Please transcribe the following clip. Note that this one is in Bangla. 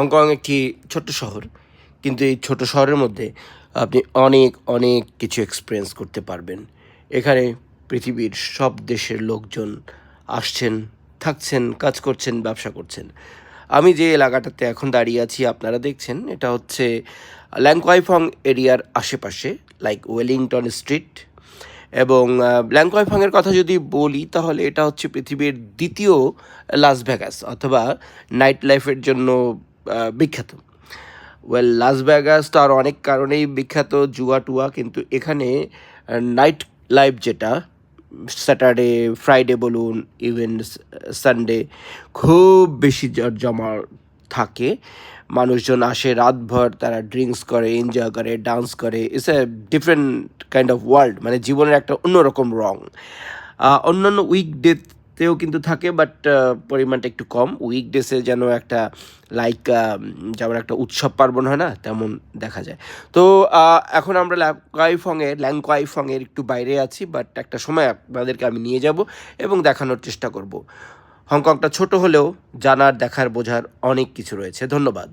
হংকং একটি ছোট্ট শহর। কিন্তু এই ছোট শহরের মধ্যে আপনি অনেক অনেক কিছু এক্সপিরিয়েন্স করতে পারবেন। এখানে পৃথিবীর সব দেশের লোকজন আসছেন, থাকছেন, কাজ করছেন, ব্যবসা করছেন। আমি যে এলাকাটাতে এখন দাঁড়িয়ে আছি, আপনারা দেখছেন, এটা হচ্ছে ল্যাংকোয়াইফং এরিয়ার আশেপাশে লাইক ওয়েলিংটন স্ট্রিট এবং ল্যাংকোয়াইফংয়ের কথা যদি বলি, তাহলে এটা হচ্ছে পৃথিবীর দ্বিতীয় লাস ভেগাস অথবা নাইট লাইফের জন্য বিখ্যাত। ওয়েল লাস ভেগাস তো আর অনেক কারণেই বিখ্যাত জুয়া টুয়া, কিন্তু এখানে নাইট লাইফ যেটা স্যাটারডে ফ্রাইডে বলুন ইভেন সানডে খুব বেশি জমা থাকে। মানুষজন আসে রাতভর, তারা ড্রিঙ্কস করে এনজয় করে ডান্স করে। It's a different kind of world মানে জীবনের একটা অন্যরকম রং। অন্যান্য উইকডেতেও কিন্তু থাকে বাট পরিমাণটা একটু কম। উইকডেসে যেন একটা লাইক যেমন একটা উৎসব পার্বণ হয় না, তেমন দেখা যায়। তো এখন আমরা ল্যাংকাইফংয়ের ল্যাংকাইফংয়ের একটু বাইরে আছি বাট একটা সময় আপনাদেরকে আমি নিয়ে যাব এবং দেখানোর চেষ্টা করব। হংকংটা ছোট হলেও জানার, দেখার, বোঝার অনেক কিছু রয়েছে। ধন্যবাদ।